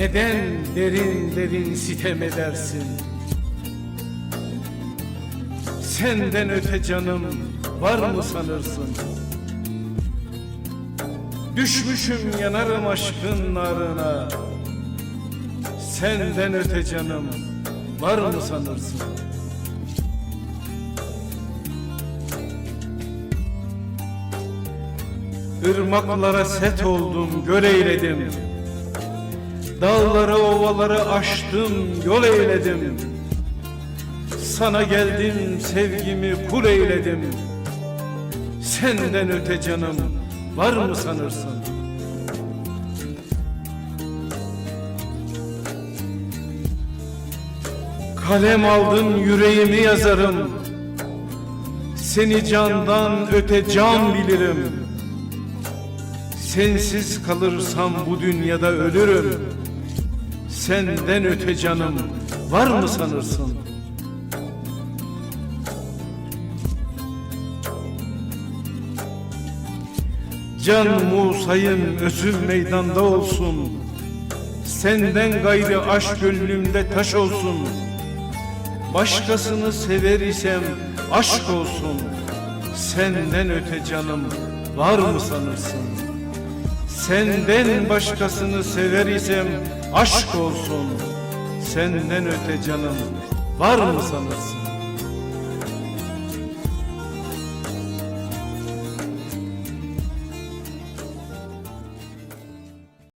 Neden derin derin sitem edersin? Senden öte canım var mı sanırsın? Düşmüşüm yanarım aşkın narına Senden öte canım var mı sanırsın? Irmaklara set oldum, göl eyledim. Dağları, ovaları aştım, yol eyledim. Sana geldim, sevgimi kul eyledim. Senden öte canım var mı sanırsın? Kalem aldım yüreğimi yazarım. Seni candan öte can bilirim. Sensiz kalırsam bu dünyada ölürüm. Senden öte canım var mı sanırsın? Can Musa'yım özüm meydanda olsun. Senden gayrı aşk gönlümde taş olsun. Başkasını sever isem aşk olsun. Senden öte canım var mı sanırsın? Senden başkasını sever isem aşk olsun. Senden öte canım var mı sanırsın?